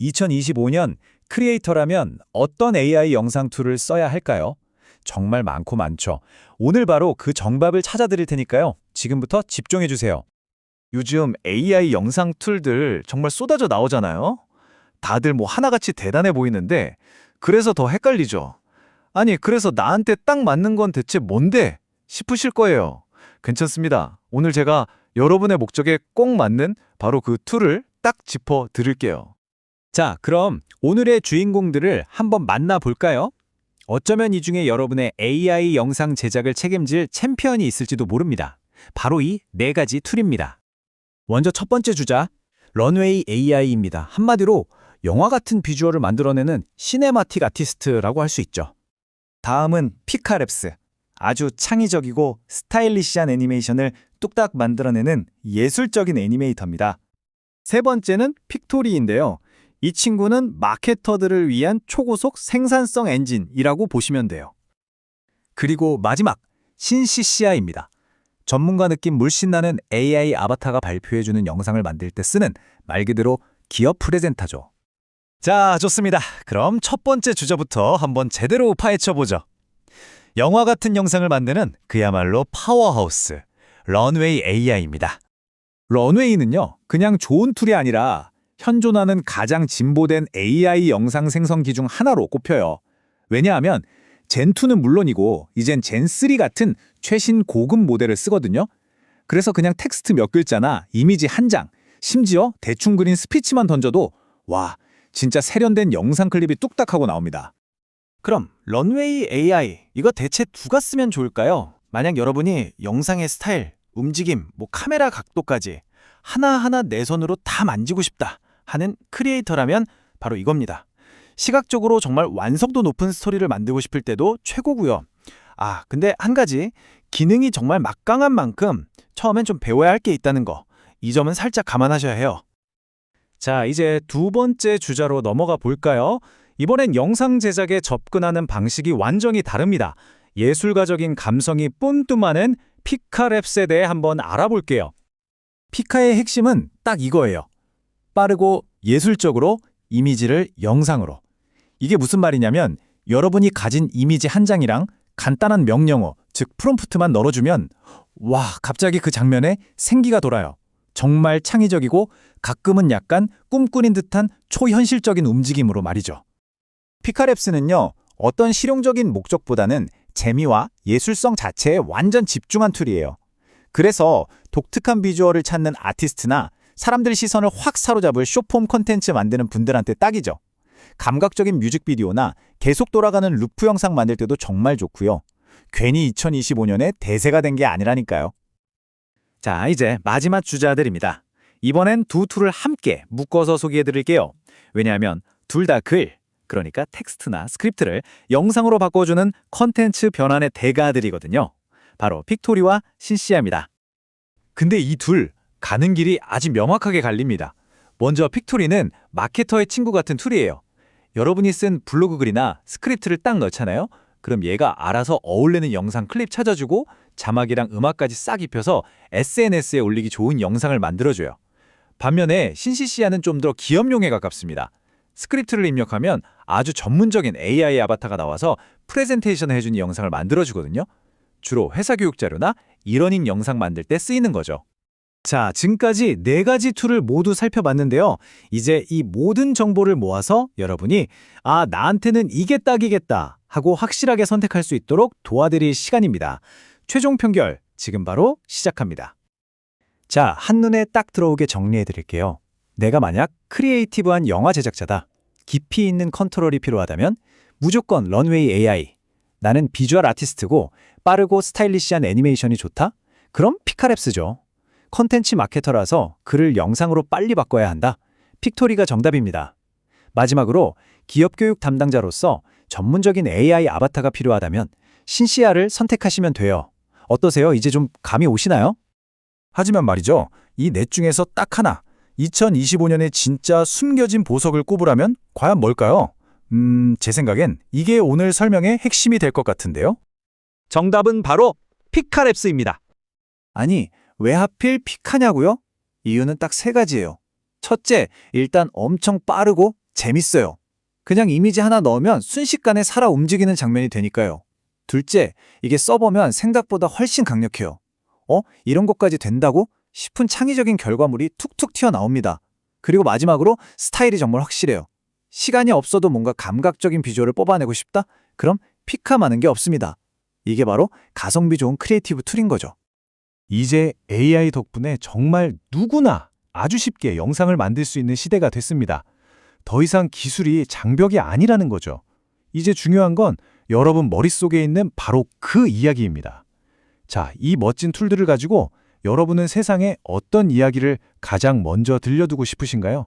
2025년 크리에이터라면 어떤 AI 영상 툴을 써야 할까요? 정말 많고 많죠. 오늘 바로 그 정답을 찾아드릴 테니까요. 지금부터 집중해 주세요. 요즘 AI 영상 툴들 정말 쏟아져 나오잖아요. 다들 뭐 하나같이 대단해 보이는데 그래서 더 헷갈리죠. 아니 그래서 나한테 딱 맞는 건 대체 뭔데 싶으실 거예요. 괜찮습니다. 오늘 제가 여러분의 목적에 꼭 맞는 바로 그 툴을 딱 짚어 드릴게요. 자, 그럼 오늘의 주인공들을 한번 만나볼까요? 어쩌면 이 중에 여러분의 AI 영상 제작을 책임질 챔피언이 있을지도 모릅니다. 바로 이 네 가지 툴입니다. 먼저 첫 번째 주자, 런웨이 AI입니다. 한마디로 영화 같은 비주얼을 만들어내는 시네마틱 아티스트라고 할 수 있죠. 다음은 피카랩스. 아주 창의적이고 스타일리시한 애니메이션을 뚝딱 만들어내는 예술적인 애니메이터입니다. 세 번째는 픽토리인데요. 이 친구는 마케터들을 위한 초고속 생산성 엔진이라고 보시면 돼요. 그리고 마지막, 신CCI입니다. 전문가 느낌 물씬 나는 AI 아바타가 발표해주는 영상을 만들 때 쓰는 말 그대로 기업 프레젠타죠. 자, 좋습니다. 그럼 첫 번째 주제부터 한번 제대로 파헤쳐보죠. 영화 같은 영상을 만드는 그야말로 파워하우스, 런웨이 AI입니다. 런웨이는요, 그냥 좋은 툴이 아니라 현존하는 가장 진보된 AI 영상 생성기 중 하나로 꼽혀요. 왜냐하면 젠2는 물론이고 이젠 젠3 같은 최신 고급 모델을 쓰거든요. 그래서 그냥 텍스트 몇 글자나 이미지 한 장, 심지어 대충 그린 스피치만 던져도 와, 진짜 세련된 영상 클립이 뚝딱 하고 나옵니다. 그럼 런웨이 AI 이거 대체 누가 쓰면 좋을까요? 만약 여러분이 영상의 스타일, 움직임, 뭐 카메라 각도까지 하나하나 내 손으로 다 만지고 싶다 하는 크리에이터라면 바로 이겁니다. 시각적으로 정말 완성도 높은 스토리를 만들고 싶을 때도 최고고요. 아, 근데 한 가지 기능이 정말 막강한 만큼 처음엔 좀 배워야 할 게 있다는 거. 이 점은 살짝 감안하셔야 해요. 자, 이제 두 번째 주자로 넘어가 볼까요? 이번엔 영상 제작에 접근하는 방식이 완전히 다릅니다. 예술가적인 감성이 뿜뿜하는 피카랩스에 대해 한번 알아볼게요. 피카의 핵심은 딱 이거예요. 빠르고 예술적으로 이미지를 영상으로. 이게 무슨 말이냐면 여러분이 가진 이미지 한 장이랑 간단한 명령어, 즉 프롬프트만 넣어주면 와, 갑자기 그 장면에 생기가 돌아요. 정말 창의적이고 가끔은 약간 꿈꾸는 듯한 초현실적인 움직임으로 말이죠. 피카랩스는요, 어떤 실용적인 목적보다는 재미와 예술성 자체에 완전 집중한 툴이에요. 그래서 독특한 비주얼을 찾는 아티스트나 사람들 시선을 확 사로잡을 쇼폼 콘텐츠 만드는 분들한테 딱이죠. 감각적인 뮤직비디오나 계속 돌아가는 루프 영상 만들 때도 정말 좋고요. 괜히 2025년에 대세가 된 게 아니라니까요. 자, 이제 마지막 주자들입니다. 이번엔 두 툴을 함께 묶어서 소개해 드릴게요. 왜냐하면 둘 다 글, 그러니까 텍스트나 스크립트를 영상으로 바꿔주는 컨텐츠 변환의 대가들이거든요. 바로 픽토리와 신시아입니다. 근데 이 둘 가는 길이 아주 명확하게 갈립니다. 먼저 픽토리는 마케터의 친구 같은 툴이에요. 여러분이 쓴 블로그 글이나 스크립트를 딱 넣잖아요. 그럼 얘가 알아서 어울리는 영상 클립 찾아주고 자막이랑 음악까지 싹 입혀서 SNS에 올리기 좋은 영상을 만들어줘요. 반면에 신시시아는 좀 더 기업용에 가깝습니다. 스크립트를 입력하면 아주 전문적인 AI 아바타가 나와서 프레젠테이션 해주는 영상을 만들어주거든요. 주로 회사 교육 자료나 이러닝 영상 만들 때 쓰이는 거죠. 자, 지금까지 네 가지 툴을 모두 살펴봤는데요. 이제 이 모든 정보를 모아서 여러분이 아, 나한테는 이게 딱이겠다 하고 확실하게 선택할 수 있도록 도와드릴 시간입니다. 최종 평결 지금 바로 시작합니다. 자, 한눈에 딱 들어오게 정리해 드릴게요. 내가 만약 크리에이티브한 영화 제작자다. 깊이 있는 컨트롤이 필요하다면 무조건 런웨이 AI. 나는 비주얼 아티스트고 빠르고 스타일리시한 애니메이션이 좋다? 그럼 피카랩스죠. 컨텐츠 마케터라서 글을 영상으로 빨리 바꿔야 한다. 픽토리가 정답입니다. 마지막으로 기업 교육 담당자로서 전문적인 AI 아바타가 필요하다면 신시아를 선택하시면 돼요. 어떠세요? 이제 좀 감이 오시나요? 하지만 말이죠. 이 넷 중에서 딱 하나, 2025년에 진짜 숨겨진 보석을 꼽으라면 과연 뭘까요? 음, 제 생각엔 이게 오늘 설명의 핵심이 될 것 같은데요. 정답은 바로 피카랩스입니다. 아니, 왜 하필 피카냐고요? 이유는 딱 세 가지예요. 첫째, 일단 엄청 빠르고 재밌어요. 그냥 이미지 하나 넣으면 순식간에 살아 움직이는 장면이 되니까요. 둘째, 이게 써보면 생각보다 훨씬 강력해요. 어? 이런 것까지 된다고? 싶은 창의적인 결과물이 툭툭 튀어나옵니다. 그리고 마지막으로 스타일이 정말 확실해요. 시간이 없어도 뭔가 감각적인 비주얼을 뽑아내고 싶다? 그럼 피카 많은 게 없습니다. 이게 바로 가성비 좋은 크리에이티브 툴인 거죠. 이제 AI 덕분에 정말 누구나 아주 쉽게 영상을 만들 수 있는 시대가 됐습니다. 더 이상 기술이 장벽이 아니라는 거죠. 이제 중요한 건 여러분 머릿속에 있는 바로 그 이야기입니다. 자, 이 멋진 툴들을 가지고 여러분은 세상에 어떤 이야기를 가장 먼저 들려두고 싶으신가요?